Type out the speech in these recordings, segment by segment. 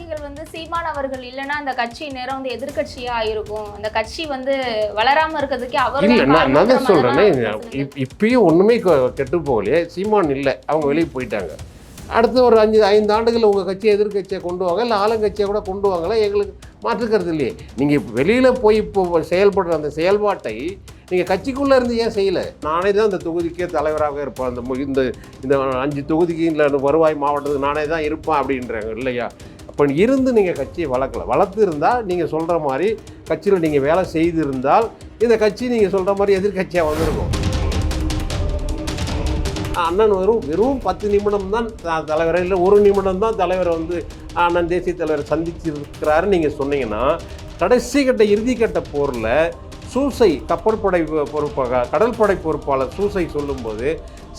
நிர்வாகிகள் வந்து சீமான் அவர்கள் இல்லைன்னா அந்த கட்சி நேரம் வந்து எதிர்க்கட்சியா ஆயிருக்கும் அந்த கட்சி வந்து வளராம இருக்கிறதுக்கே அவர் இல்லை நான் தான் சொல்கிறேனே இப் இப்பயும் ஒன்றுமே கெட்டு போகலையே. சீமான் இல்லை அவங்க வெளியே போயிட்டாங்க. அடுத்து ஒரு அஞ்சு ஐந்து ஆண்டுகள் உங்கள் கட்சி எதிர்க்கட்சியை கொண்டு வாங்க இல்லை ஆளுங்கட்சியை கூட கொண்டு வாங்கல எங்களுக்கு மாற்றுக்கிறது இல்லையே. நீங்கள் வெளியில் போய் இப்போ செயல்படுற அந்த செயல்பாட்டை நீங்கள் கட்சிக்குள்ளே இருந்து ஏன் செய்யலை? நானே தான் இந்த தொகுதிக்கே தலைவராக இருப்பேன். அந்த மு- இந்த இந்த அஞ்சு தொகுதிக்கு இல்லை இந்த வருவாய் மாவட்டத்துக்கு நானே தான் இருப்பேன் அப்படின்றாங்க இல்லையா? அப்போ இருந்து நீங்கள் கட்சியை வளர்க்கல. வளர்த்து இருந்தால் நீங்கள் சொல்கிற மாதிரி கட்சியில் நீங்கள் வேலை செய்திருந்தால் இந்த கட்சி நீங்கள் சொல்கிற மாதிரி எதிர்க்கட்சியாக வந்திருக்கும். அண்ணன் வெறும் வெறும் பத்து நிமிடம் தான் தலைவர் தலைவரை இல்லை ஒரு நிமிடம் தான் தலைவரை வந்து அண்ணன் தேசிய தலைவர் சந்திச்சிருக்கிறாரு நீங்கள் சொன்னீங்கன்னா கடைசி கட்ட இறுதி கட்ட போரில் சூசை கப்பற்படை பொறுப்பாக கடற்படை பொறுப்பாளர் சூசை சொல்லும்போது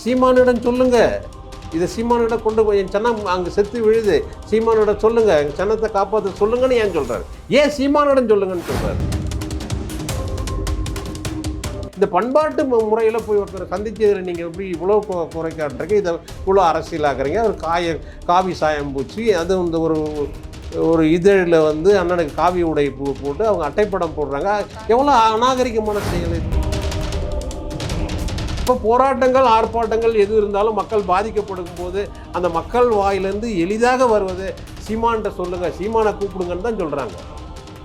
சீமானிடம் சொல்லுங்கள் இதை சீமானிடம் கொண்டு போய் என் சனம் அங்கே செத்து விழுது. சீமானோட சொல்லுங்கள் என் சனத்தை காப்பாற்ற சொல்லுங்கன்னு ஏன் சொல்கிறார் ஏன் சீமானிடம் சொல்லுங்கன்னு சொல்கிறார் இந்த பண்பாட்டு முறையில் போய் ஒருத்தர் சந்திச்சதில் நீங்கள் எப்படி இவ்வளோ கு- குறை இதை இவ்வளோ அரசியலாக்குறீங்க. ஒரு காய காவி சாயம் பூச்சி அது இந்த ஒரு ஒரு இதழில் வந்து அண்ணனுக்கு காவி உடை பூ போட்டு அவங்க அட்டைப்படம் போடுறாங்க. எவ்வளோ அநாகரிகமான செயல் இது. இப்போ போராட்டங்கள் ஆர்ப்பாட்டங்கள் எது இருந்தாலும் மக்கள் பாதிக்கப்படும் போது அந்த மக்கள் வாயிலிருந்து எளிதாக வருவது சீமான்கிட்ட சொல்லுங்க சீமானை கூப்பிடுங்கன்னு தான் சொல்கிறாங்க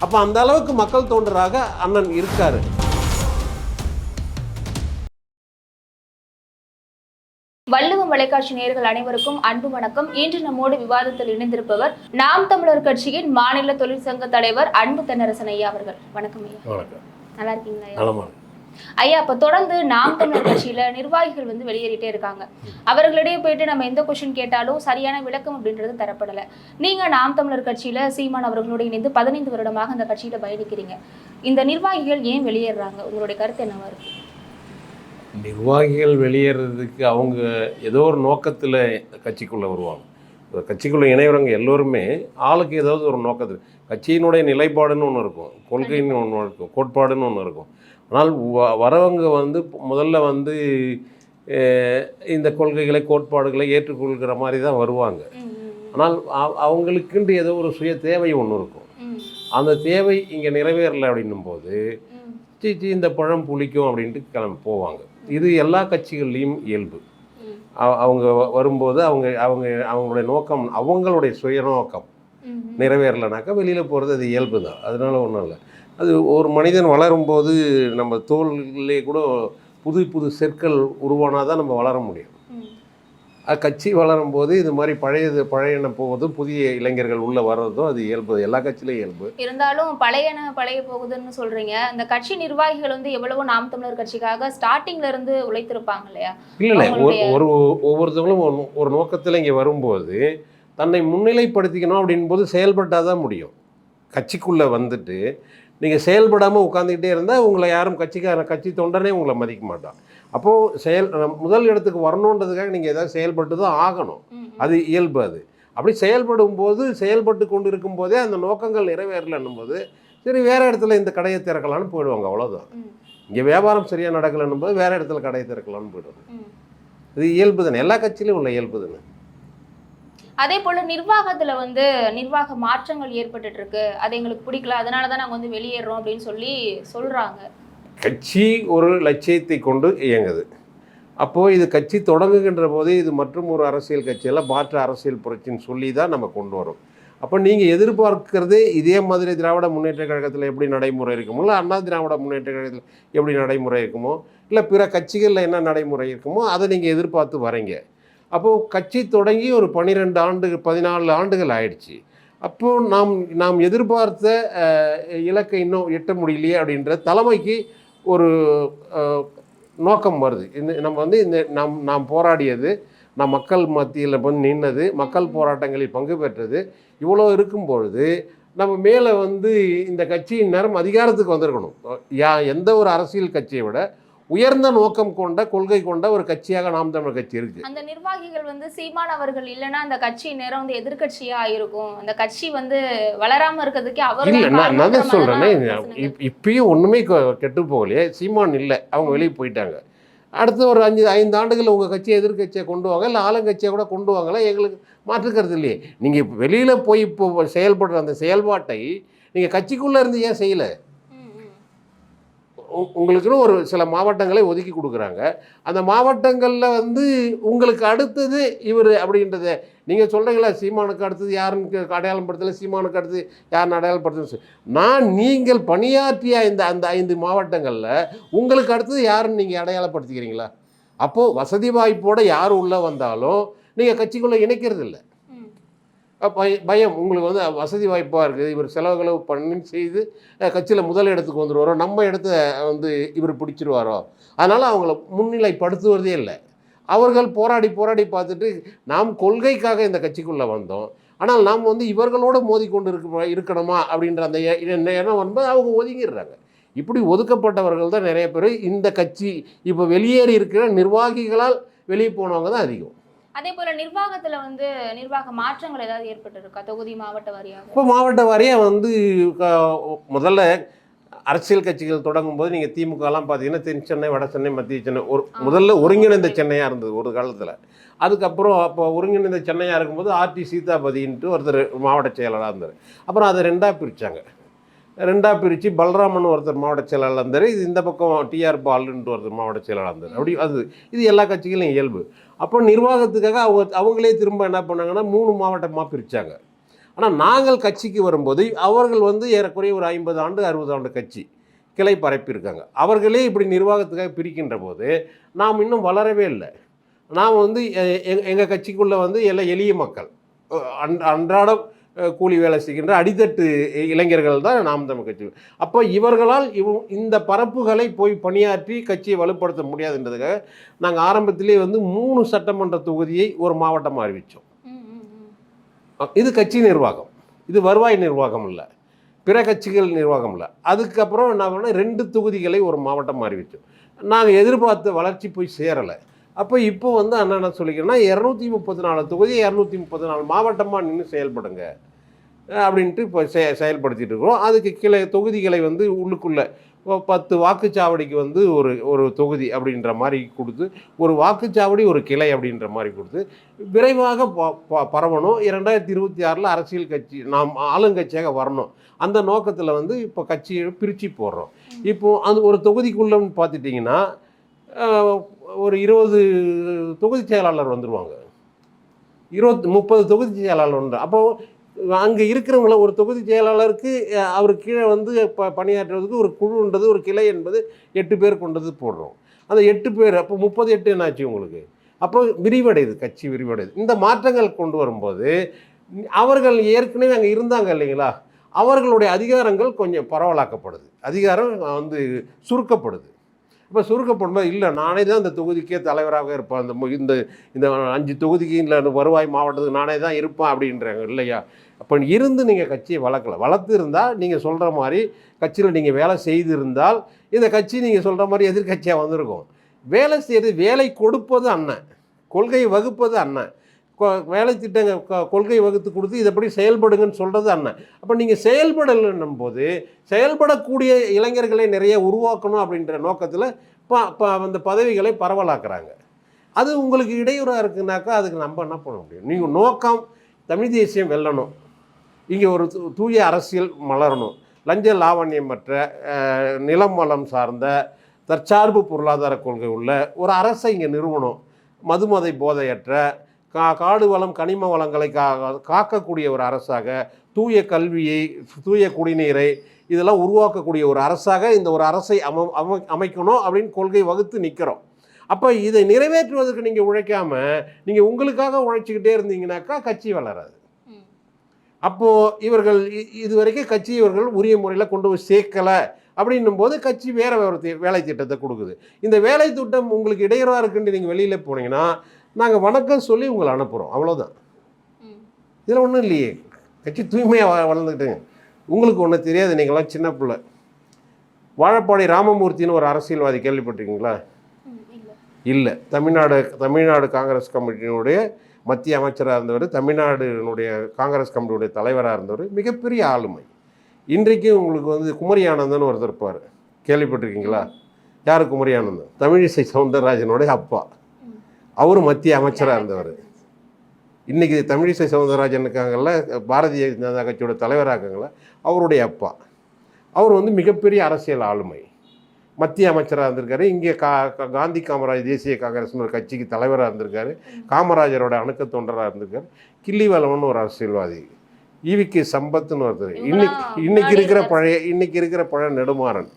அப்போ அந்த அளவுக்கு மக்கள் தோன்றராக அண்ணன் இருக்காரு. வள்ளுவம் வலைக்காட்சி நேயர்கள் அனைவருக்கும் அன்பு வணக்கம். இன்று நம்மோடு விவாதத்தில் இணைந்திருப்பவர் நாம் தமிழர் கட்சியின் மாநில தொழிற்சங்க தலைவர் அன்பு தென்னரசன் ஐயா அவர்கள். வணக்கம் ஐயா. வணக்கம். நல்லா இருக்கீங்களா ஐயா இப்ப தொடர்ந்து நாம் தமிழர் கட்சியில நிர்வாகிகள் வந்து வெளியேறிட்டே இருக்காங்க. அவர்களிடையே போயிட்டு நம்ம எந்த கொஸ்டின் கேட்டாலும் சரியான விளக்கம் அப்படின்றது தரப்படல. நீங்க நாம் தமிழர் கட்சியில சீமான் அவர்களோட இணைந்து பதினைந்து வருடமாக அந்த கட்சியில பயணிக்கிறீங்க. இந்த நிர்வாகிகள் ஏன் வெளியேறாங்க? உங்களுடைய கருத்து என்னவா இருக்கு? நிர்வாகிகள் வெளியேறதுக்கு அவங்க ஏதோ ஒரு நோக்கத்தில் கட்சிக்குள்ளே வருவாங்க. கட்சிக்குள்ளே இணையவங்க எல்லோருமே ஆளுக்கு ஏதாவது ஒரு நோக்கத்தில். கட்சியினுடைய நிலைப்பாடுன்னு ஒன்று இருக்கும். கொள்கைன்னு ஒன்று இருக்கும். கோட்பாடுன்னு ஒன்று இருக்கும். ஆனால் வ- வரவங்க வந்து முதல்ல வந்து இந்த கொள்கைகளை கோட்பாடுகளை ஏற்றுக்கொள்கிற மாதிரி தான் வருவாங்க. ஆனால் அவ- அவங்களுக்குன்ட்டு ஏதோ ஒரு சுய தேவை ஒன்று இருக்கும். அந்த தேவை இங்கே நிறைவேறலை அப்படின்னும் போது சீ சீ இந்த பழம் புளிக்கும் அப்படின்ட்டு கிளம்பி போவாங்க. இது எல்லா கட்சிகள்லேயும் இயல்பு. அவ- அவங்க வ- வரும்போது அவங்க அவங்க அவங்களுடைய நோக்கம் அவங்களுடைய சுய நோக்கம் நிறைவேறலைனாக்கா வெளியில் போகிறது அது இயல்பு தான் அதனால ஒன்றும் இல்லை. அது ஒரு மனிதன் வளரும்போது நம்ம தோல்லே கூட புது புது செற்கள் உருவானால் தான் நம்ம வளர முடியும். கட்சி வளரும்போது இது மாதிரி பழையது பழையன போவதும் புதிய இளைஞர்கள் உள்ளே வர்றதும் அது இயல்பு. எல்லா கட்சியிலையும் இயல்பு. இருந்தாலும் பழையன பழைய போகுதுன்னு சொல்றீங்க. இந்த கட்சி நிர்வாகிகள் வந்து எவ்வளவோ நாம் தமிழர் கட்சிக்காக ஸ்டார்டிங்ல இருந்து உழைத்திருப்பாங்க இல்லையா? இல்லை இல்லை. ஒரு ஒவ்வொருத்தவங்களும் ஒரு ஒரு நோக்கத்தில் இங்கே வரும்போது தன்னை முன்னிலைப்படுத்திக்கணும் அப்படின் போது செயல்பட்டால் தான் முடியும். கட்சிக்குள்ளே வந்துட்டு நீங்கள் செயல்படாமல் உட்காந்துக்கிட்டே இருந்தால் உங்களை யாரும் கட்சிக்கார கட்சி தொண்டனே உங்களை மதிக்க மாட்டான். அப்போது செயல் முதல் இடத்துக்கு வரணுன்றதுக்காக நீங்கள் ஏதாவது செயல்பட்டு தான் ஆகணும் அது இயல்பு அது. அப்படி செயல்படும் போது செயல்பட்டு கொண்டு இருக்கும்போதே அந்த நோக்கங்கள் நிறைவேறலன்னும் போது சரி வேறு இடத்துல இந்த கடையை திறக்கலான்னு போயிடுவாங்க அவ்வளோதான். இங்கே வியாபாரம் சரியாக நடக்கலைன்னும் போது வேறு இடத்துல கடையை திறக்கலான்னு போயிடுவாங்க. இது இயல்பு தானே எல்லா கட்சியிலும் உள்ள இயல்பு தானே அதே போல் நிர்வாகத்தில் வந்து நிர்வாக மாற்றங்கள் ஏற்பட்டுட்டு இருக்கு அது எங்களுக்கு பிடிக்கல. அதனால தான் நாங்கள் வந்து வெளியேறோம் அப்படின்னு சொல்லி சொல்கிறாங்க கட்சி ஒரு லட்சியத்தை கொண்டு இயங்குது. அப்போது இது கட்சி தொடங்குகின்ற போதே இது மற்றும் ஒரு அரசியல் கட்சியெல்லாம் மாற்று அரசியல் புரட்சின்னு சொல்லி தான் நம்ம கொண்டு வரோம். அப்போ நீங்கள் எதிர்பார்க்கறது இதே மாதிரி திராவிட முன்னேற்ற கழகத்தில் எப்படி நடைமுறை இருக்குமோ இல்லை அண்ணா திராவிட முன்னேற்ற கழகத்தில் எப்படி நடைமுறை இருக்குமோ இல்லை பிற கட்சிகளில் என்ன நடைமுறை இருக்குமோ அதை நீங்கள் எதிர்பார்த்து வரீங்க. அப்போது கட்சி தொடங்கி ஒரு பன்னிரெண்டு ஆண்டு பதினாலு ஆண்டுகள் ஆயிடுச்சு. அப்போது நாம் நாம் எதிர்பார்த்த இலக்கை இன்னும் எட்ட முடியலையே அப்படின்ற தலைமைக்கு ஒரு நோக்கம் வருது. இந்த நம்ம வந்து இந்த நாம் நாம் போராடியது நாம் மக்கள் மத்தியில் வந்து நின்னது மக்கள் போராட்டங்களில் பங்கு பெற்றது இவ்வளோ இருக்கும் பொழுது நம்ம மேலே வந்து இந்த கட்சியின் நேரம் அதிகாரத்துக்கு வந்திருக்கணும். யா எந்த ஒரு அரசியல் கட்சியை விட உயர்ந்த நோக்கம் கொண்ட கொள்கை கொண்ட ஒரு கட்சியாக நாம் தமிழர் கட்சி இருக்குது அந்த நிர்வாகிகள் வந்து சீமான் அவர்கள் இல்லைன்னா அந்த கட்சி நேரம் வந்து எதிர்க்கட்சியா ஆயிருக்கும் அந்த கட்சி வந்து வளராம இருக்கிறதுக்கே அவர் இல்லை நான் நான் தான் சொல்கிறேனே இப்பயும் ஒன்றுமே கெட்டு போகலையே சீமான் இல்லை அவங்க வெளியே போயிட்டாங்க. அடுத்த ஒரு அஞ்சு ஐந்து ஆண்டுகளில் உங்கள் கட்சியை எதிர்க்கட்சியை கொண்டு வாங்க இல்லை ஆளுங்கட்சியை கூட கொண்டு வாங்கல எங்களுக்கு மாற்றுக்கிறது இல்லையே. நீங்கள் வெளியில் போய் இப்போ செயல்படுற அந்த செயல்பாட்டை நீங்கள் கட்சிக்குள்ளே இருந்து ஏன் செய்யலை? உங்களுக்குன்னு ஒரு சில மாவட்டங்களை ஒதுக்கி கொடுக்குறாங்க. அந்த மாவட்டங்களில் வந்து உங்களுக்கு அடுத்தது இவர் அப்படின்றத நீங்கள் சொல்கிறீங்களா சீமானுக்கு அடுத்தது யாருன்னு அடையாளம் படுத்தலை சீமானுக்கு அடுத்து யாருன்னு அடையாளப்படுத்தல சொல்லி. நான் நீங்கள் பணியாற்றிய இந்த அந்த ஐந்து மாவட்டங்களில் உங்களுக்கு அடுத்தது யாருன்னு நீங்கள் அடையாளப்படுத்திக்கிறீங்களா? அப்போது வசதி வாய்ப்போடு யார் உள்ளே வந்தாலும் நீங்கள் கட்சிக்குள்ளே இணைக்கிறது இல்லை பயம் உங்களுக்கு வந்து வசதி வாய்ப்பாக இருக்குது. இவர் செலவுகளை பண்ணி செய்து கட்சியில் முதல் இடத்துக்கு வந்துடுவாரோ நம்ம இடத்த வந்து இவர் பிடிச்சிருவாரோ. அதனால் அவங்கள முன்னிலைப்படுத்துவதே இல்லை. அவர்கள் போராடி போராடி பார்த்துட்டு நாம் கொள்கைக்காக இந்த கட்சிக்குள்ளே வந்தோம். ஆனால் நாம் வந்து இவர்களோடு மோதிக்கொண்டு இருக்க இருக்கணுமா அப்படின்ற அந்த எண்ணம் வரும்போது அவங்க ஒதுங்கிடுறாங்க. இப்படி ஒதுக்கப்பட்டவர்கள் தான் நிறைய பேர். இந்த கட்சி இப்போ வெளியேறி இருக்கிற நிர்வாகிகளால் வெளியே போனவங்க தான் அதிகம். அதே போல நிர்வாகத்துல வந்து நிர்வாக மாற்றங்கள் ஏதாவது ஏற்பட்டு இருக்கா தொகுதி மாவட்ட வாரியாக? இப்போ மாவட்ட வாரியாக வந்து முதல்ல அரசியல் கட்சிகள் தொடங்கும் போது நீங்கள் திமுகலாம் பார்த்தீங்கன்னா தென் சென்னை வட சென்னை மத்திய சென்னை ஒரு. முதல்ல ஒருங்கிணைந்த சென்னையாக இருந்தது ஒரு காலத்தில். அதுக்கப்புறம் அப்போ ஒருங்கிணைந்த சென்னையாக இருக்கும்போது ஆர்டி சீதாபதின்ட்டு ஒருத்தர் மாவட்ட செயலாளராக இருந்தார். அப்புறம் அதை ரெண்டாக பிரித்தாங்க ரெண்டாக பிரித்து பலராமன் ஒருத்தர் மாவட்ட செயலாளர் இருந்தார். இது இந்த பக்கம் டிஆர் பாலுன்ட்டு ஒருத்தர் மாவட்ட செயலாளர் இருந்தார். அப்படி அது இது எல்லா கட்சிகளும் இயல்பு. அப்போ நிர்வாகத்துக்காக அவங்க அவங்களே திரும்ப என்ன பண்ணாங்கன்னா மூணு மாவட்டமாக பிரித்தாங்க ஆனால் நாங்கள் கட்சிக்கு வரும்போது அவர்கள் வந்து ஏறக்குறைய ஒரு ஐம்பது ஆண்டு அறுபது ஆண்டு கட்சி கிளை பரப்பியிருக்காங்க. அவர்களே இப்படி நிர்வாகத்துக்காக பிரிக்கின்ற போது நாம் இன்னும் வளரவே இல்லை. நாம் வந்து எங்கள் கட்சிக்குள்ளே வந்து எல்லாம் எளிய மக்கள். அன் அன்றாடம் கூலி வேலை செய்கின்ற அடித்தட்டு இளைஞர்கள் தான் நாம் தமிழ் கட்சி. அப்போ இவர்களால் இவ இந்த பரப்புகளை போய் பணியாற்றி கட்சியை வலுப்படுத்த முடியாதுன்றதுக்காக நாங்கள் ஆரம்பத்திலே வந்து மூணு சட்டமன்ற தொகுதியை ஒரு மாவட்டமாக அறிவித்தோம். இது கட்சி நிர்வாகம். இது வருவாய் நிர்வாகம் இல்லை. பிற கட்சிகள் நிர்வாகம் இல்லை. அதுக்கப்புறம் என்ன பண்ணோம் ரெண்டு தொகுதிகளை ஒரு மாவட்டம் அறிவித்தோம் நாங்கள் எதிர்பார்த்த வளர்ச்சி போய் சேரலை. அப்போ இப்போ வந்து அண்ணா என்ன சொல்லிக்கிறேன்னா இரநூத்தி முப்பத்தி நாலு தொகுதி இரநூத்தி முப்பத்தி நாலு மாவட்டமாக நின்று செயல்படுங்க. அப்படின்ட்டு இப்போ செ செயல்படுத்திட்டு இருக்கிறோம் அதுக்கு கீழே தொகுதிகளை வந்து உள்ளுக்குள்ளே பத்து வாக்குச்சாவடிக்கு வந்து ஒரு ஒரு தொகுதி அப்படின்ற மாதிரி கொடுத்து ஒரு வாக்குச்சாவடி ஒரு கிளை அப்படின்ற மாதிரி கொடுத்து விரைவாக ப- ப- பரவணும். இரண்டாயிரத்தி இருபத்தி ஆறில் அரசியல் கட்சி நாம் ஆளுங்கட்சியாக வரணும். அந்த நோக்கத்தில் வந்து இப்போ கட்சியை பிரித்து போடுறோம். இப்போது அந்த ஒரு தொகுதிக்குள்ளன்னு பார்த்துட்டிங்கன்னா ஒரு இருபது தொகுதி செயலாளர் வந்துடுவாங்க இருபத்தி முப்பது தொகுதி செயலாளர் உண்டு அப்போது அங்கே இருக்கிறவங்கள ஒரு தொகுதி செயலாளருக்கு அவர் கீழே வந்து ப பணியாற்றுவதற்கு ஒரு குழுன்றது ஒரு கிளை என்பது எட்டு பேர் கொண்டது போடுறோம். அந்த எட்டு பேர் அப்போ முப்பது எட்டு என்னாச்சு உங்களுக்கு? அப்போ விரிவடையுது கட்சி விரிவடையுது. இந்த மாற்றங்கள் கொண்டு வரும்போது அவர்கள் ஏற்கனவே அங்கே இருந்தாங்க இல்லைங்களா? அவர்களுடைய அதிகாரங்கள் கொஞ்சம் பரவலாக்கப்படுது. அதிகாரம் வந்து சுருக்கப்படுது. இப்போ சுருக்கப்படும்போது இல்லை நானே தான் இந்த தொகுதிக்கே தலைவராக இருப்பேன். இந்த இந்த இந்த அஞ்சு தொகுதிக்கு இல்லை வருவாய் மாவட்டத்துக்கு நானே தான் இருப்பேன் அப்படின்றாங்க இல்லையா? அப்போ இருந்து நீங்கள் கட்சியை வளர்க்கல. வளர்த்து இருந்தால் நீங்கள் சொல்கிற மாதிரி கட்சியில் நீங்கள் வேலை செய்திருந்தால் இந்த கட்சி நீங்கள் சொல்கிற மாதிரி எதிர்க்கட்சியாக வந்திருக்கும். வேலை செய்கிறது வேலை கொடுப்பது அண்ணன். கொள்கை வகுப்பது அண்ணன். கொ- வேலை திட்டங்க கொள்கை வகுத்து கொடுத்து இதை எப்படி செயல்படுங்கன்னு சொல்கிறது அண்ணன். அப்போ நீங்கள் செயல்படலைன்னும் போது செயல்படக்கூடிய இளைஞர்களை நிறைய உருவாக்கணும் அப்படின்ற நோக்கத்தில் ப ப அந்த பதவிகளை பரவலாக்குறாங்க. அது உங்களுக்கு இடையூறாக இருக்குனாக்கா அதுக்கு நம்ம என்ன பண்ண முடியும்? நீங்கள் நோக்கம் தமிழ் தேசியம் வெல்லணும். இங்கே ஒரு தூ- தூய அரசியல் மலரணும். லஞ்ச லாவண்யமற்ற நிலம் வளம் சார்ந்த தற்சார்பு பொருளாதார கொள்கை உள்ள ஒரு அரசை இங்கே நிறுவனம் மதுமதை போதையற்ற கா காடு வளம் கனிம வளங்களை கா காக்கக்கூடிய ஒரு அரசாக தூய கல்வியை தூய குடிநீரை இதெல்லாம் உருவாக்கக்கூடிய ஒரு அரசாக இந்த ஒரு அரசை அம அமை அமைக்கணும் அப்படின்னு கொள்கை வகுத்து நிற்கிறோம் அப்போ இதை நிறைவேற்றுவதற்கு நீங்கள் உழைக்காமல் நீங்கள் உங்களுக்காக உழைச்சிக்கிட்டே இருந்தீங்கன்னாக்கா கட்சி வளராது. அப்போது இவர்கள் இதுவரைக்கும் கட்சி இவர்கள் உரிய முறையில் கொண்டு போய் சேர்க்கலை. அப்படின்னும் போது கட்சி வேற ஒரு வேலை திட்டத்தை கொடுக்குது. இந்த வேலை திட்டம் உங்களுக்கு இடையூறாக இருக்குன்னு நீங்கள் வெளியில் போனீங்கன்னா நாங்கள் வணக்கம் சொல்லி உங்களை அனுப்புகிறோம் அவ்வளோதான். இதில் ஒன்றும் இல்லையே. கட்சி தூய்மையாக வளர்ந்துக்கிட்டுங்க உங்களுக்கு ஒன்றும் தெரியாது நீங்களாம் சின்ன பிள்ளை. வாழப்பாடி ராமமூர்த்தின்னு ஒரு அரசியல்வாதி கேள்விப்பட்டிருக்கீங்களா? இல்லை. தமிழ்நாடு தமிழ்நாடு காங்கிரஸ் கமிட்டியினுடைய மத்திய அமைச்சராக இருந்தவர் தமிழ்நாடுனுடைய காங்கிரஸ் கமிட்டியுடைய தலைவராக இருந்தவர் மிகப்பெரிய ஆளுமை. இன்றைக்கு உங்களுக்கு வந்து குமரி ஆனந்தன் ஒருத்தர் இருப்பார். கேள்விப்பட்டிருக்கீங்களா? யாரு குமரியானந்தம் தமிழிசை சவுந்தரராஜனுடைய அப்பா. அவர் மத்திய அமைச்சராக இருந்தவர். இன்னைக்கு தமிழிசை சவுந்தரராஜன் இருக்காங்கல்ல பாரதிய ஜனதா கட்சியோட தலைவராகங்கள அவருடைய அப்பா. அவர் வந்து மிகப்பெரிய அரசியல் ஆளுமை. மத்திய அமைச்சராக இருந்திருக்காரு. இங்கே கா காந்தி காமராஜ் தேசிய காங்கிரஸ்னு ஒரு கட்சிக்கு தலைவராக இருந்திருக்காரு. காமராஜரோட அணுக்க தொண்டராக இருந்திருக்காரு. கிள்ளிவளவன் ஒரு அரசியல்வாதி. ஈவிகே சம்பத்னு ஒருத்தர். இன்னைக்கு இன்னைக்கு இருக்கிற பழைய இன்னைக்கு இருக்கிற பழைய நெடுமாறன்.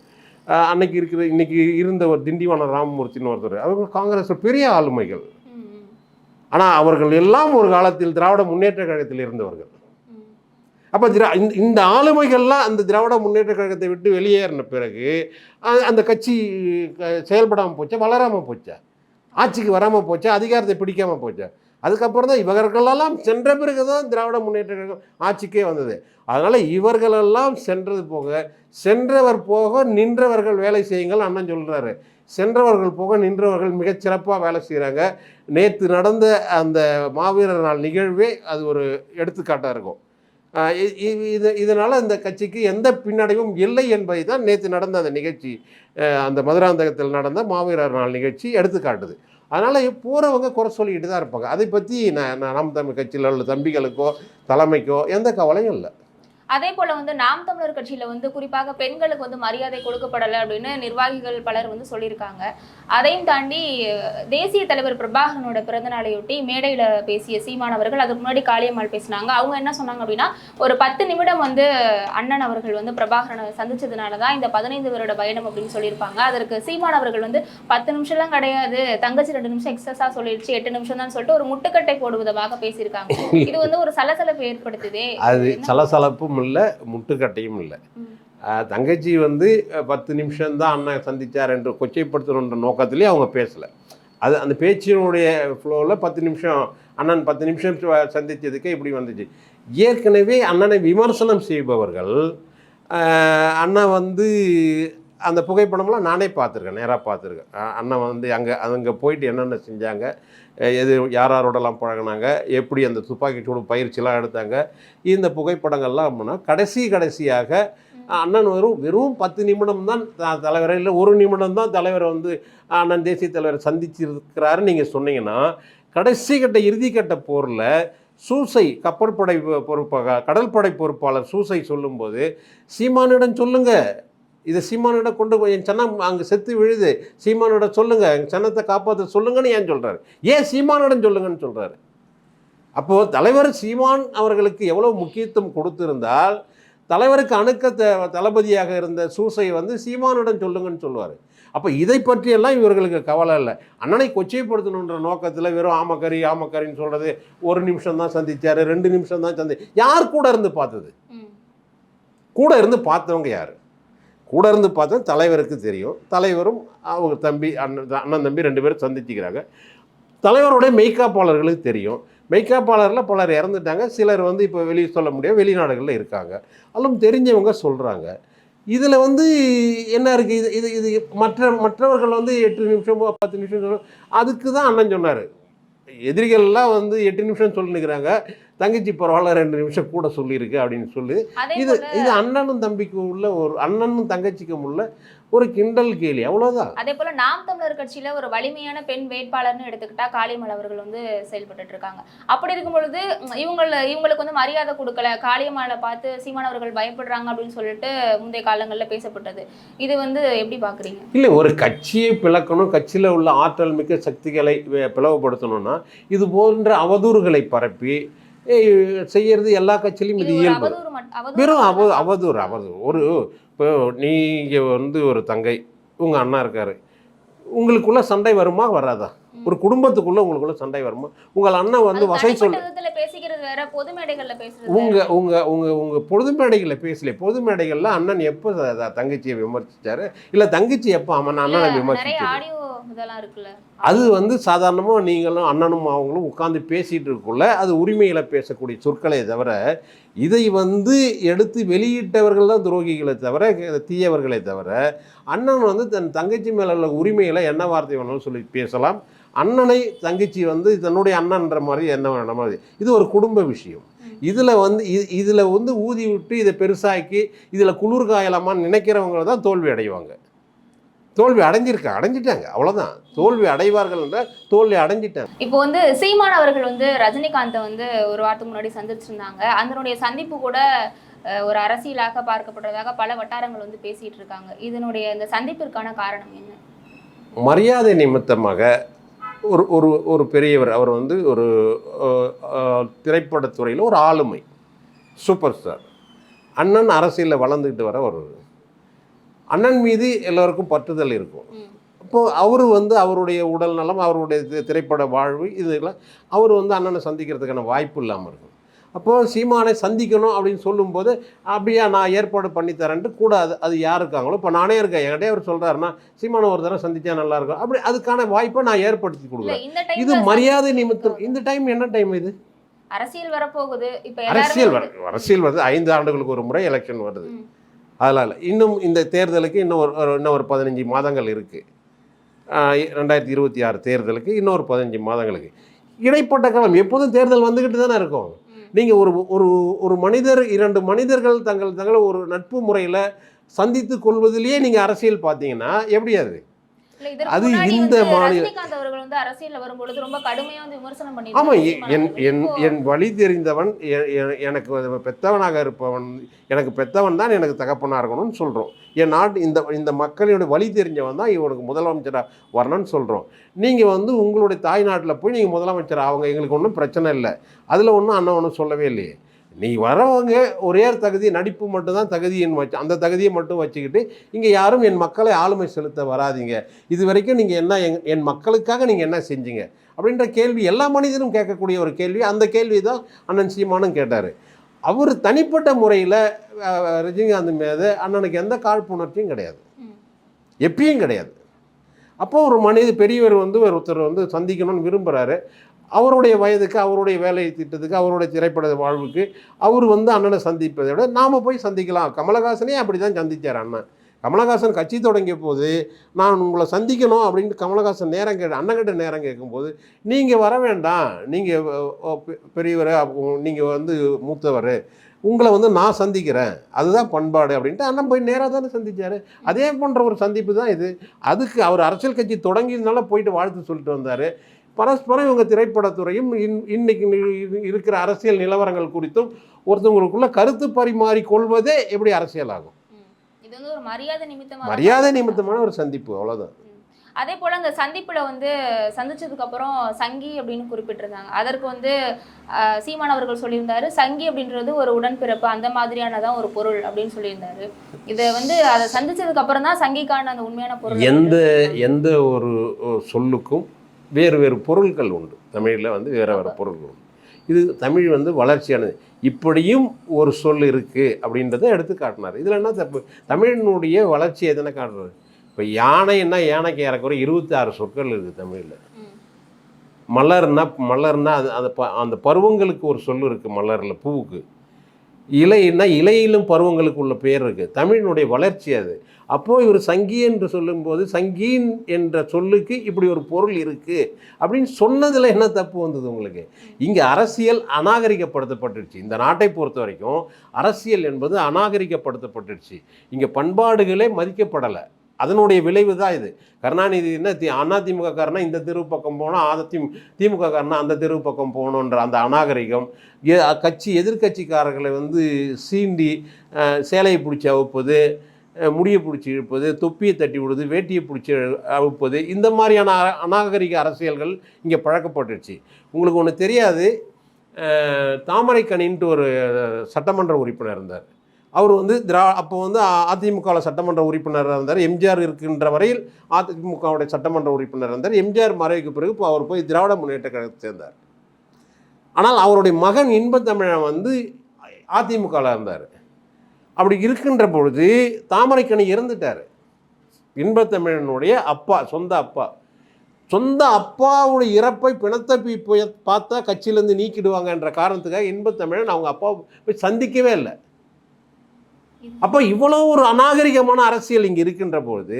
அன்னைக்கு இருக்கிற இன்னைக்கு இருந்த ஒரு திண்டிவனம் ராமமூர்த்தின்னு ஒருத்தர். அவங்க காங்கிரஸ் பெரிய ஆளுமைகள். ஆனால் அவர்கள் எல்லாம் ஒரு காலத்தில் திராவிட முன்னேற்ற கழகத்தில் இருந்தவர்கள். அப்போ திரா இந்த ஆளுமைகள்லாம் அந்த திராவிட முன்னேற்ற கழகத்தை விட்டு வெளியேறின பிறகு அந்த கட்சி செயல்படாமல் போச்சா வளராமல் போச்சா? ஆட்சிக்கு வராமல் போச்சா? அதிகாரத்தை பிடிக்காமல் போச்சா? அதுக்கப்புறம் தான் இவர்களெல்லாம் சென்ற பிறகு தான் திராவிட முன்னேற்ற கழகம் ஆட்சிக்கே வந்தது. அதனால் இவர்களெல்லாம் சென்றது போக சென்றவர் போக நின்றவர்கள் வேலை செய்யுங்கள் அண்ணன் சொல்கிறாரு சென்றவர்கள் போக நின்றவர்கள் மிகச்சிறப்பாக வேலை செய்கிறாங்க நேற்று நடந்த அந்த மாவீரர் நாள் நிகழ்வே அது ஒரு எடுத்துக்காட்டாக இருக்கும். இது இதனால் இந்த கட்சிக்கு எந்த பின்னடைவும் இல்லை என்பதை தான் நேற்று நடந்த அந்த நிகழ்ச்சி அந்த மதுராந்தகத்தில் நடந்த மாவீரர் நாள் நிகழ்ச்சி எடுத்துக்காட்டுது. அதனால் போகிறவங்க குறை சொல்லிக்கிட்டு தான் இருப்பாங்க. அதை பற்றி நான் நான் நாம் தமிழ் கட்சியில் உள்ள தம்பிகளுக்கோ தலைமைக்கோ எந்த கவலையும் இல்லை. அதே போல வந்து நாம் தமிழர் கட்சியில வந்து குறிப்பாக பெண்களுக்கு வந்து மரியாதை கொடுக்கப்படலை அப்படின்னு நிர்வாகிகள் பலர் வந்து சொல்லியிருக்காங்க. அதையும் தாண்டி தேசிய தலைவர் பிரபாகரனோட பிறந்த நாளையொட்டி மேடையில பேசிய சீமான் அவர்கள் அதுக்கு முன்னாடி காளியம்மாள் பேசினாங்க. அவங்க என்ன சொன்னாங்க அப்படின்னா ஒரு பத்து நிமிடம் வந்து அண்ணன் அவர்கள் வந்து பிரபாகரனை சந்திச்சதுனால தான் இந்த பதினைந்து வருட பயணம் அப்படின்னு சொல்லியிருப்பாங்க. அதற்கு சீமான் அவர்கள் வந்து பத்து நிமிஷம்லாம் கிடையாது தங்கச்சி ரெண்டு நிமிஷம் எக்ஸஸா சொல்லிடுச்சு எட்டு நிமிஷம் தான் சொல்லிட்டு ஒரு முட்டுக்கட்டை போடுவதாக பேசியிருக்காங்க. இது வந்து ஒரு சலசலப்பு ஏற்படுத்துதே. அது சலசலப்பும் இல்லை முட்டுக்கட்டையும் இல்லை. தங்கச்சி வந்து பத்து நிமிஷம்தான் அண்ணன் சந்திச்சார் என்று கொச்சைப்படுத்தணுன்ற நோக்கத்திலே அவங்க பேசலை. அது அந்த பேச்சினுடைய ஃப்ளோவில் பத்து நிமிஷம் அண்ணன் பத்து நிமிஷம் சந்தித்ததுக்கே இப்படி வந்துச்சு. ஏற்கனவே அண்ணனை விமர்சனம் செய்பவர்கள் அண்ணன் வந்து அந்த புகைப்படம்லாம் நானே பார்த்துருக்கேன் நேராக பார்த்துருக்கேன். அண்ணன் வந்து அங்கே அங்கே போயிட்டு என்னென்ன செஞ்சாங்க எது யார் யாரோடலாம் பழகுனாங்க எப்படி அந்த துப்பாக்கி சூடு பயிற்சிலாம் எடுத்தாங்க இந்த புகைப்படங்கள்லாம் அப்படின்னா கடைசி கடைசியாக அண்ணன் வெறும் வெறும் பத்து நிமிடம் தான் த- தலைவரை இல்லை ஒரு நிமிடம் தான் தலைவரை வந்து அண்ணன் தேசிய தலைவரை சந்திச்சிருக்கிறாருன்னு நீங்கள் சொன்னீங்கன்னா கடைசி கட்ட இறுதிக்கட்ட போரில் சூசை கப்பற்படை பொறுப்பாக கடற்படை பொறுப்பாளர் சூசை சொல்லும்போது சீமானிடம் சொல்லுங்கள் இதை சீமானிடம் கொண்டு போய் என் சனம் அங்கே செத்து விழுது. சீமானிடம் சொல்லுங்கள் என் சனத்தை காப்பாற்ற சொல்லுங்கன்னு ஏன் சொல்கிறாரு ஏன் சீமானிடம் சொல்லுங்கன்னு சொல்கிறாரு அப்போது தலைவர் சீமான் அவர்களுக்கு எவ்வளோ முக்கியத்துவம் கொடுத்திருந்தால் தலைவருக்கு அணுக்க தளபதியாக இருந்த சூசை வந்து சீமானிடம் சொல்லுங்கன்னு சொல்லுவார். அப்போ இதை பற்றியெல்லாம் இவர்களுக்கு கவலை இல்லை. அண்ணனை கொச்சைப்படுத்தணுன்ற நோக்கத்தில் வெறும் ஆமக்கறி ஆமக்கறின்னு சொல்கிறது ஒரு நிமிஷம் தான் சந்திச்சாரு ரெண்டு நிமிஷம் தான் சந்தி யார் கூட இருந்து பார்த்தது. கூட இருந்து பார்த்தவங்க யார்? கூட இருந்து பார்த்தா தலைவருக்கு தெரியும். தலைவரும் அவங்க தம்பி அண்ணன் அண்ணன் தம்பி ரெண்டு பேரும் சந்திச்சுக்கிறாங்க. தலைவருடைய மெய்காப்பாளர்களுக்கு தெரியும். மெய்காப்பாளரில் பலர் இறந்துட்டாங்க. சிலர் வந்து இப்போ வெளியே சொல்ல முடியாது. வெளிநாடுகளில் இருக்காங்க. அதுவும் தெரிஞ்சவங்க சொல்கிறாங்க இதில் வந்து என்ன இருக்குது இது இது இது மற்ற மற்றவர்கள் வந்து எட்டு நிமிஷம் பத்து நிமிஷம் சொல்ல அதுக்கு தான் அண்ணன் சொன்னார். எதிரிகள்லாம் வந்து எட்டு நிமிஷம் சொல்லினுக்கிறாங்க தங்கச்சி பரவாயில்ல ரெண்டு நிமிஷம் கூட சொல்லியிருக்கு அப்படின்னு சொல்லி. இது இது அண்ணனும் தம்பிக்கும் உள்ள ஒரு அண்ணனும் தங்கச்சிக்கும் உள்ள ஒரு கிண்டல் கேலி அவ்வளோதான் அதே போல நாம் தமிழர் கட்சியில ஒரு வலிமையான பெண் வேட்பாளர்னு எடுத்துக்கிட்டா காளியம்மாள் அவர்கள் வந்து செயல்பட்டுட்டு இருக்காங்க. அப்படி இருக்கும் பொழுது உம், இவங்கள இவங்களுக்கு வந்து மரியாதை கொடுக்கல காளியம்மாளை பார்த்து சீமான் அவர்கள் பயப்படுறாங்க அப்படின்னு சொல்லிட்டு முந்தைய காலங்கள்ல பேசப்பட்டது. இது வந்து எப்படி பாக்குறீங்க? இல்லை ஒரு கட்சியை பிளக்கணும் கட்சியில் உள்ள ஆற்றல் மிக்க சக்திகளை பிளவுபடுத்தணும்னா இது போன்ற அவதூறுகளை பரப்பி செய்யறது எல்லா கட்சியிலும் இது இயல்பு. அவதூறு மட்- அவதூறு வெறும் அவ. அவதூறு அவதூறு. ஒரு இப்போ நீங்கள் வந்து ஒரு தங்கை உங்கள் அண்ணா இருக்கார். உங்களுக்குள்ள சண்டை வருமா வராதா? ஒரு குடும்பத்துக்குள்ள உங்களுக்குள்ள சண்டை வருமா? உங்கள் அண்ணன் வந்து வசை சொல். உங்க உங்க உங்க உங்க பொது மேடைகளில் பேசல. பொது மேடைகள்ல அண்ணன் எப்போ தங்கச்சியை விமர்சிச்சாரு? இல்ல தங்கச்சி எப்போ அவன் அண்ணனை விமர்சிச்சாரு அது வந்து சாதாரணமாக நீங்களும் அண்ணனும் அவங்களும் உட்காந்து பேசிட்டு இருக்குள்ள அது உரிமைகளை பேசக்கூடிய சொற்களே தவிர இதை வந்து எடுத்து வெளியிட்டவர்கள் தான் துரோகிகளை தவிர தீயவர்களே தவிர அண்ணன் வந்து தன் தங்கச்சி மேல உள்ள உரிமைகளை என்ன வார்த்தை வேணாலும் சொல்லி பேசலாம். அண்ணனை தங்கச்சி வந்து தன்னுடைய அண்ணன்ற மாதிரி என்ன மாதிரி. இது ஒரு குடும்ப விஷயம். இதில் வந்து இ- இதுல வந்து ஊதி விட்டு இதை பெருசாக்கி இதில் குளிர்காயலாமான்னு நினைக்கிறவங்க தான் தோல்வி அடைவாங்க. தோல்வி அடைஞ்சிருக்காங்க அடைஞ்சிட்டாங்க அவ்வளோதான் தோல்வி அடைவார்கள் என்றால் தோல்வி அடைஞ்சிட்டாங்க. இப்போ வந்து சீமான் அவர்கள் வந்து ரஜினிகாந்தை வந்து ஒரு வாரத்துக்கு முன்னாடி சந்திச்சிருந்தாங்க. அதனுடைய சந்திப்பு கூட ஒரு அரசியலாக பார்க்கப்படுறதாக பல வட்டாரங்கள் வந்து பேசிட்டு இருக்காங்க. இதனுடைய இந்த சந்திப்பிற்கான காரணம் என்ன? மரியாதை நிமித்தமாக ஒரு ஒரு ஒரு பெரியவர். அவர் வந்து ஒரு திரைப்படத்துறையில் ஒரு ஆளுமை. Super star. அண்ணன் அரசியலில் வளர்ந்துக்கிட்டு வர ஒரு அண்ணன் மீது எல்லோருக்கும் பற்றுதல் இருக்கும். அப்போது அவர் வந்து அவருடைய உடல் நலம் அவருடைய திரைப்பட வாழ்வு இதெல்லாம் அவர் வந்து அண்ணனை சந்திக்கிறதுக்கான வாய்ப்பு இல்லாமல் இருக்கும். அப்போது சீமானை சந்திக்கணும் அப்படின்னு சொல்லும்போது அப்படியா நான் ஏற்பாடு பண்ணி தரேன்ட்டு கூட அது அது யார் இருக்காங்களோ இப்போ நானே இருக்கேன். என்கிட்டயே அவர் சொல்கிறாருன்னா சீமானை ஒரு தடவை சந்திச்சா நல்லா இருக்கும் அப்படி அதுக்கான வாய்ப்பை நான் ஏற்படுத்தி கொடுக்குறேன். இது மரியாதை நிமித்தம். இந்த டைம் என்ன டைம் இது? அரசியல் வரப்போகுது. இப்ப அரசியல் வர அரசியல் வருது. ஐந்து ஆண்டுகளுக்கு ஒரு முறை எலெக்ஷன் வருது. அதெல்லாம் இல்லை இன்னும் இந்த தேர்தலுக்கு இன்னும் ஒரு இன்னும் ஒரு பதினஞ்சு மாதங்கள் இருக்குது ரெண்டாயிரத்தி இருபத்தி ஆறு தேர்தலுக்கு இன்னும் ஒரு பதினஞ்சு மாதங்களுக்கு. இடைப்பட்ட காலம் எப்போதும் தேர்தல் வந்துக்கிட்டு தானே இருக்கும். நீங்கள் ஒரு ஒரு ஒரு மனிதர் இரண்டு மனிதர்கள் தங்கள் தங்களை ஒரு நட்பு முறையில் சந்தித்து கொள்வதிலேயே நீங்கள் அரசியல் பார்த்தீங்கன்னா எப்படி அது? அது இந்த மாநில- ரஜினிகாந்த் அவர்கள் வந்து அரசியல்ல வரும்பொழுது ரொம்ப கடுமையா வந்து விமர்சனம் ஆமாம் பண்ணிருக்காங்க என் என் வழி தெரிந்தவன் எனக்கு பெத்தவனாக இருப்பவன் எனக்கு பெத்தவன் தான் எனக்கு தகப்பனாக இருக்கணும்னு சொல்கிறோம் என் நாட்டு இந்த இந்த மக்களுடைய வழி தெரிஞ்சவன் தான் இவனுக்கு முதலமைச்சராக வரணும்னு சொல்கிறோம் நீங்கள் வந்து உங்களுடைய தாய்நாட்டில் போய் நீங்கள் முதலமைச்சர் அவங்க எங்களுக்கு ஒன்றும் பிரச்சனை இல்லை. அதில் ஒன்றும் அண்ணன் ஒன்றும் சொல்லவே இல்லையே. நீ வரவங்க ஒரே தகுதி நடிப்பு மட்டும்தான் தகுதின்னு வச்சு அந்த தகுதியை மட்டும் வச்சுக்கிட்டு இங்கே யாரும் என் மக்களை ஆளுமை செலுத்த வராதீங்க. இது வரைக்கும் நீங்கள் என்ன எங் என் மக்களுக்காக நீங்கள் என்ன செஞ்சீங்க? அப்படின்ற கேள்வி எல்லா மனிதனும் கேட்கக்கூடிய ஒரு கேள்வி. அந்த கேள்வி தான் அண்ணன் சீமானும் கேட்டார். அவர் தனிப்பட்ட முறையில் ரஜினிகாந்த் மீது அண்ணனுக்கு எந்த காழ்ப்புணர்ச்சியும் கிடையாது. எப்பயும் கிடையாது. அப்போ ஒரு மனித பெரியவர் வந்து ஒருத்தர் வந்து சந்திக்கணும்னு விரும்புகிறாரு அவருடைய வயதுக்கு அவருடைய வேலை திட்டத்துக்கு அவருடைய திரைப்பட வாழ்வுக்கு அவர் வந்து அண்ணனை சந்திப்பதை விட நாம் போய் சந்திக்கலாம். கமலஹாசனே அப்படி தான் சந்தித்தார் அண்ணன். கமலஹாசன் கட்சி தொடங்கிய போது நான் உங்களை சந்திக்கணும் அப்படின்ட்டு கமலஹாசன் நேரம் கேட்டு அண்ணன்கிட்ட நேரம் கேட்கும்போது நீங்கள் வர வேண்டாம். நீங்கள் பெரியவர் நீங்கள் வந்து மூத்தவர். உங்களை வந்து நான் சந்திக்கிறேன். அதுதான் பண்பாடு அப்படின்ட்டு அண்ணன் போய் நேராக தானே சந்திச்சார். அதே போன்ற ஒரு சந்திப்பு தான் இது. அதுக்கு அவர் அரசியல் கட்சி தொடங்கியதுனால போயிட்டு வாழ்த்து சொல்லிட்டு வந்தார். பரஸ்பரம் இவங்க திரைப்படத்துறையும் இன் இன்னைக்கு இருக்கிற அரசியல் நிலவரங்கள் குறித்தும் ஒருத்தவங்களுக்குள்ள கருத்து பரிமாறி கொள்வதே எப்படி அரசியல் ஆகும் ம். இது வந்து ஒரு மரியாதை நிமித்தமா மரியாதை நிமித்தமான ஒரு சந்திப்பு அவ்வளவுதான். அதே போல அந்த சந்திப்புல வந்து சந்திச்சதுக்கு அப்புறம் சங்கி அப்படின்னு குறிப்பிட்டிருந்தாங்க. அதற்கு வந்து சீமான் அவர்கள் சொல்லியிருந்தாரு சங்கி அப்படின்றது ஒரு உடன்பிறப்பு அந்த மாதிரியானதான் ஒரு பொருள் அப்படின்னு சொல்லியிருந்தாரு. இதை வந்து அதை சந்திச்சதுக்கு அப்புறம் தான் சங்கிக்கான அந்த உண்மையான பொருள் எந்த எந்த ஒரு சொல்லுக்கும் வேறு வேறு பொருட்கள் உண்டு. தமிழில் வந்து வேறு வேறு பொருள்கள் உண்டு. இது தமிழ் வந்து வளர்ச்சியானது. இப்படியும் ஒரு சொல் இருக்குது அப்படின்றத எடுத்து காட்டினார். இதில் என்ன தப்பு? தமிழினுடைய வளர்ச்சி எதனை காட்டுறது? இப்போ யானைன்னா யானைக்கு ஏறக்குறைய இருபத்தி ஆறு சொற்கள் இருக்குது தமிழில். மலர்னா மலர்னா அது அந்த ப அந்த பருவங்களுக்கு ஒரு சொல் இருக்குது மலரில் பூவுக்கு. இலைன்னா இலையிலும் பருவங்களுக்கு உள்ள பேர் இருக்குது தமிழினுடைய வளர்ச்சி அது. அப்போது இவர் சங்கி என்று சொல்லும்போது சங்கீன் என்ற சொல்லுக்கு இப்படி ஒரு பொருள் இருக்குது அப்படின்னு சொன்னதில் என்ன தப்பு வந்தது உங்களுக்கு? இங்கே அரசியல் அநாகரிகப்படுத்தப்பட்டுருச்சு இந்த நாட்டை பொறுத்த வரைக்கும் அரசியல் என்பது அநாகரிகப்படுத்தப்பட்டுருச்சு இங்கே பண்பாடுகளே மதிக்கப்படலை. அதனுடைய விளைவு தான் இது. கருணாநிதி என்ன தி அதிமுக காரனா இந்த தெருவு பக்கம் போனோம் அதிமுக திமுக காரனா அந்த தெருவு பக்கம் போகணுன்ற அந்த அநாகரிகம் கட்சி எதிர்க்கட்சிக்காரர்களை வந்து சீண்டி சேலையை பிடிச்சி அவுப்பது முடியை பிடிச்சி இழுப்பது தொப்பியை தட்டி விடுது வேட்டியை பிடிச்சி அழுப்பது இந்த மாதிரியான அ- அநாகரிக அரசியல்கள் இங்கே பழக்கப்பட்டுருச்சு உங்களுக்கு ஒன்று தெரியாது தாமரைக்கணின்ட்டு ஒரு சட்டமன்ற உறுப்பினர் இருந்தார். அவர் வந்து திரா அப்போ வந்து அதிமுகவில் சட்டமன்ற உறுப்பினராக இருந்தார். எம்ஜிஆர் இருக்கின்ற வரையில் அதிமுகவுடைய சட்டமன்ற உறுப்பினர் இருந்தார். எம்ஜிஆர் மறைவுக்கு பிறகு இப்போ அவர் போய் திராவிட முன்னேற்ற கழகத்தை சேர்ந்தார். ஆனால் அவருடைய மகன் இன்பத்தமிழன் வந்து அதிமுகவில் இருந்தார். அப்படி இருக்கின்ற பொழுது தாமரைக்கணி இறந்துட்டார். இன்பத்தமிழனுடைய அப்பா சொந்த அப்பா. சொந்த அப்பாவுடைய இறப்பை பிணத்தப்பி போய் பார்த்தா கட்சியிலேருந்து நீக்கிடுவாங்க என்ற காரணத்துக்காக இன்பத்தமிழன் அவங்க அப்பா போய் சந்திக்கவே இல்லை. அப்போ இவ்வளோ ஒரு அநாகரிகமான அரசியல் இங்கே இருக்கின்ற பொழுது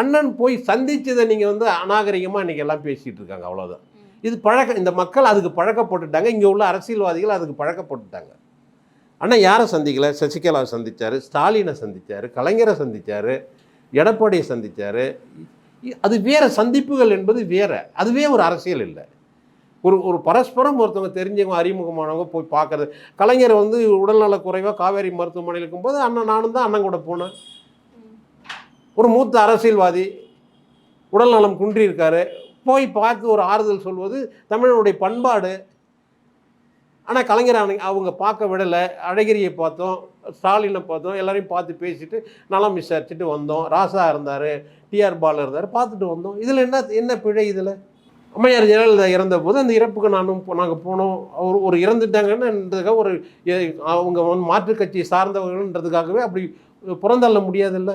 அண்ணன் போய் சந்தித்ததை நீங்கள் வந்து அநாகரிகமாக இன்றைக்கி எல்லாம் பேசிகிட்டு இருக்காங்க அவ்வளோதான் இது பழக்க இந்த மக்கள் அதுக்கு பழக்கப்பட்டுட்டாங்க இங்கே உள்ள அரசியல்வாதிகள் அதுக்கு பழக்கப்பட்டுட்டாங்க. அண்ணன் யாரை சந்திக்கல? சசிகலாவை சந்தித்தார் ஸ்டாலினை சந்தித்தார் கலைஞரை சந்தித்தார் எடப்பாடியை சந்தித்தார் அது வேறு சந்திப்புகள் என்பது வேறு. அதுவே ஒரு அரசியல் இல்லை. ஒரு ஒரு பரஸ்பரம் ஒருத்தவங்க தெரிஞ்சவங்க அறிமுகமானவங்க போய் பார்க்கறது. கலைஞர் வந்து உடல்நலக் குறைவாக காவேரி மருத்துவமனையில் இருக்கும்போது அண்ணன் நானும் தான் அண்ணன் கூட போனேன். ஒரு மூத்த அரசியல்வாதி உடல்நலம் குன்றியிருக்காரு. போய் பார்த்து ஒரு ஆறுதல் சொல்வது தமிழனுடைய பண்பாடு. ஆனால் கலைஞர் அவங்க பார்க்க விடலை. அழகிரியை பார்த்தோம் ஸ்டாலினை பார்த்தோம் எல்லாரையும் பார்த்து பேசிட்டு நலம் விசாரிச்சுட்டு வந்தோம். ராசா இருந்தார் டிஆர் பாலு இருந்தார் பார்த்துட்டு வந்தோம். இதில் என்ன என்ன பிழை இதில்? அம்மையார் ஜெயலலிதா இறந்தபோது அந்த இறப்புக்கு நானும் நாங்கள் போனோம். ஒரு ஒரு இறந்துட்டாங்கன்னுன்றதுக்காக ஒரு அவங்க வந்து மாற்றுக் கட்சி சார்ந்தவர்கள்ன்றதுக்காகவே அப்படி புறந்தள்ள முடியாதுல்ல?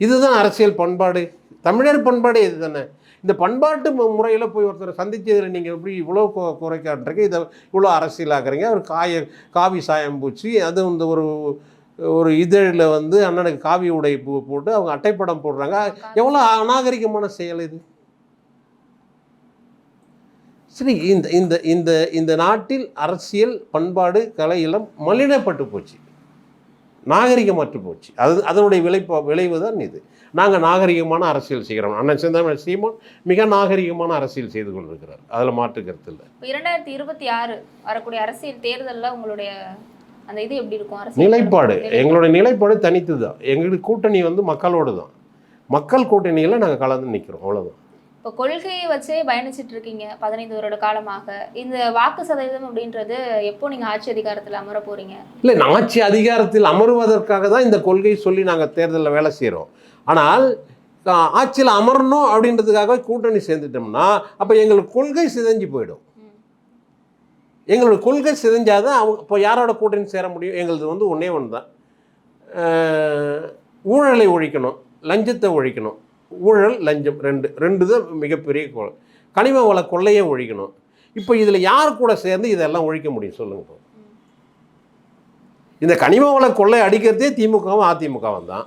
இதுதான் அரசியல் பண்பாடு. தமிழர் பண்பாடு இது தானே இந்த பண்பாட்டு முறையில் போய் ஒருத்தரை சந்திச்சதில் நீங்கள் எப்படி இவ்வளோ கு- குறைக்காட்டுறீங்க இதை இவ்வளோ அரசியலாக்குறீங்க. ஒரு காய காவி சாயம் பூச்சி அது இந்த ஒரு ஒரு இதழில் வந்து அண்ணனுக்கு காவி உடை பூ போட்டு அவங்க அட்டைப்படம் போடுறாங்க. எவ்வளோ அநாகரிகமான செயல் இது? சரி இந்த இந்த இந்த இந்த நாட்டில் அரசியல் பண்பாடு கலை இளம் மலினப்பட்டு போச்சு. நாகரிகமற்று போச்சு. அது அதனுடைய விளைப்பு விளைவு தான் இது. நாங்கள் நாகரிகமான அரசியல் செய்கிறோம். அண்ணன் சிந்தனை சீமான் மிக நாகரிகமான அரசியல் செய்து கொண்டிருக்கிறார். அதில் மாற்று கருத்து இல்லை. இரண்டாயிரத்தி இருபத்தி ஆறு வரக்கூடிய அரசியல் தேர்தல்ல உங்களுடைய அந்த இது எப்படி இருக்கும்? நிலைப்பாடு. எங்களுடைய நிலைப்பாடு தனித்து தான். எங்களுக்கு கூட்டணி வந்து மக்களோடு தான். மக்கள் கூட்டணியில் நாங்கள் கலந்து நிற்கிறோம் அவ்வளோதான் இப்போ கொள்கையை வச்சே பயணிச்சுட்டு இருக்கீங்க பதினைந்து வருட காலமாக. இந்த வாக்கு சதவீதம் அப்படின்றது எப்போ நீங்கள் ஆட்சி அதிகாரத்தில் அமர போறீங்க? இல்லை ஆட்சி அதிகாரத்தில் அமருவதற்காக தான் இந்த கொள்கை சொல்லி நாங்கள் தேர்தலில் வேலை செய்கிறோம் ஆனால் ஆட்சியில் அமரணும் அப்படின்றதுக்காக கூட்டணி சேர்ந்துட்டோம்னா அப்போ எங்களுக்கு கொள்கை சிதைஞ்சு போயிடும். எங்களோட கொள்கை சிதைஞ்சாதான் அவங்க இப்போ யாரோட கூட்டணி சேர முடியும்? எங்களது வந்து ஒன்றே ஒன்று தான் ஊழலை ஒழிக்கணும் லஞ்சத்தை ஒழிக்கணும். ஊழல் லஞ்சம் ரெண்டு ரெண்டு தான் மிகப்பெரிய கொ- கனிம வள கொள்ளையே ஒழிக்கணும். இப்போ இதில் யார் கூட சேர்ந்து இதெல்லாம் ஒழிக்க முடியும்? சொல்லுங்க இந்த கனிம வள கொள்ளை அடிக்கிறதே திமுகவும் அதிமுகவும் தான்.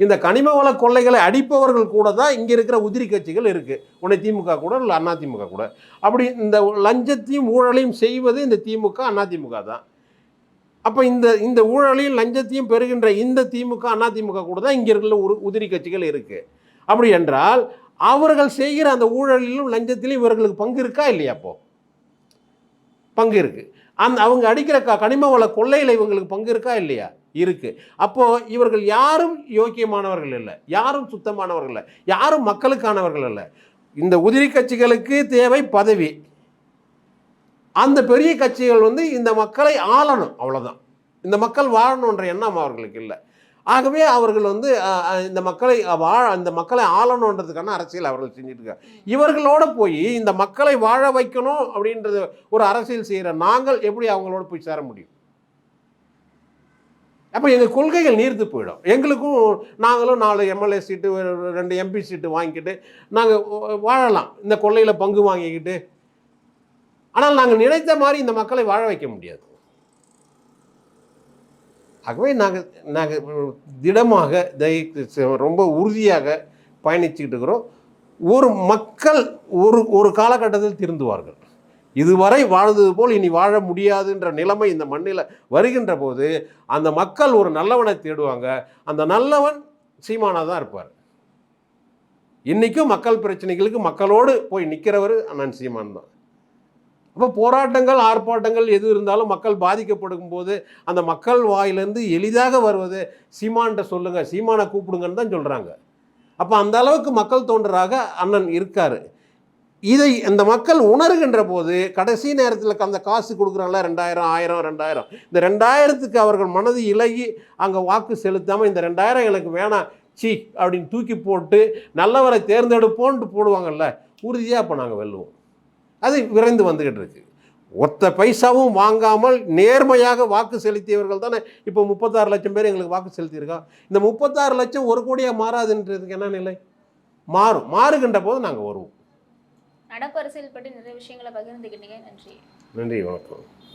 இந்த கனிம வள கொள்ளைகளை அடிப்பவர்கள் கூட தான் இங்கே இருக்கிற உதிரி கட்சிகள் இருக்குது உன்னை திமுக கூட இல்லை அதிமுக கூட. அப்படி இந்த லஞ்சத்தையும் ஊழலையும் செய்வது இந்த திமுக அதிமுக தான். அப்போ இந்த இந்த ஊழலையும் லஞ்சத்தையும் பெறுகின்ற இந்த திமுக அதிமுக கூட தான் இங்கே இருக்கிற உதிரி கட்சிகள் இருக்குது அப்படி என்றால் அவர்கள் செய்கிற அந்த ஊழலிலும் லஞ்சத்திலும் இவர்களுக்கு பங்கு இருக்கா இல்லையா அப்போ? பங்கு இருக்கு. அந்த அவங்க அடிக்கிற க கனிம வள கொள்ளையில் இவங்களுக்கு பங்கு இருக்கா இல்லையா? இருக்கு. அப்போ இவர்கள் யாரும் யோக்கியமானவர்கள் இல்லை. யாரும் சுத்தமானவர்கள் இல்லை. யாரும் மக்களுக்கானவர்கள் இல்லை. இந்த உதிரி கட்சிகளுக்கு தேவை பதவி. அந்த பெரிய கட்சிகள் வந்து இந்த மக்களை ஆளணும். அவ்வளோதான் இந்த மக்கள் வாழணுன்ற எண்ணம் அவர்களுக்கு இல்லை. ஆகவே அவர்கள் வந்து இந்த மக்களை வாழ இந்த மக்களை ஆளணுன்றதுக்கான அரசியல் அவர்கள் செஞ்சுட்டு இருக்காங்க இவர்களோட போய் இந்த மக்களை வாழ வைக்கணும் அப்படின்றது ஒரு அரசியல் செய்கிற நாங்கள் எப்படி அவங்களோட போய் சேர முடியும்? அப்போ எங்கள் கொள்கைகள் நீர்த்து போயிடும். எங்களுக்கும் நாங்களும் நாலு எம்எல்ஏ சீட்டு ஒரு ரெண்டு எம்பி சீட்டு வாங்கிக்கிட்டு நாங்கள் வாழலாம். இந்த கொள்ளையில் பங்கு வாங்கிக்கிட்டு. ஆனால் நாங்கள் நினைத்த மாதிரி இந்த மக்களை வாழ வைக்க முடியாது. ஆகவே நாங்கள் நாங்கள் திடமாக தை- ரொம்ப உறுதியாக பயணிச்சுக்கிட்டு இருக்கிறோம். ஒரு மக்கள் ஒரு ஒரு காலகட்டத்தில் திருந்துவார்கள். இதுவரை வாழ்ந்தது போல் இனி வாழ முடியாதுன்ற நிலைமை இந்த மண்ணில் வருகின்ற போது அந்த மக்கள் ஒரு நல்லவனை தேடுவாங்க. அந்த நல்லவன் சீமானாக தான் இருப்பார். இன்றைக்கும் மக்கள் பிரச்சனைகளுக்கு மக்களோடு போய் நிற்கிறவர் அண்ணன் சீமான் தான். அப்போ போராட்டங்கள் ஆர்ப்பாட்டங்கள் எது இருந்தாலும் மக்கள் பாதிக்கப்படும் போது அந்த மக்கள் வாயிலேருந்து எளிதாக வருவது சீமான்கிட்ட சொல்லுங்கள் சீமானை கூப்பிடுங்கன்னு தான் சொல்கிறாங்க அப்போ அந்த அளவுக்கு மக்கள் தோன்றராக அண்ணன் இருக்கார். இதை அந்த மக்கள் உணர்கின்ற போது கடைசி நேரத்தில் அந்த காசு கொடுக்குறாங்களா ரெண்டாயிரம் ஆயிரம் ரெண்டாயிரம். இந்த ரெண்டாயிரத்துக்கு அவர்கள் மனது இலகி அங்கே வாக்கு செலுத்தாமல் இந்த ரெண்டாயிரம் எனக்கு வேணாம் சி அப்படின்னு தூக்கி போட்டு நல்லவரை தேர்ந்தெடுப்போன்ட்டு போடுவாங்கல்ல உறுதியாக அப்போ நாங்கள் வெல்லுவோம். அது விரைந்து வந்துக்கிட்டு இருக்கு. ஒத்த பைசாவும் வாங்காமல் நேர்மையாக வாக்கு செலுத்தியவர்கள் தானே? இப்போ முப்பத்தாறு லட்சம் பேர் எங்களுக்கு வாக்கு செலுத்தியிருக்கோம் இந்த முப்பத்தாறு லட்சம் ஒரு கோடியாக மாறாதுன்றதுக்கு என்ன நிலை? மாறும். மாறுகின்ற போது நாங்கள் வருவோம். நடப்பு அரசியல் பற்றி நிறைய விஷயங்களை பகிர்ந்துக்கிட்டீங்க நன்றி. நன்றி வணக்கம்.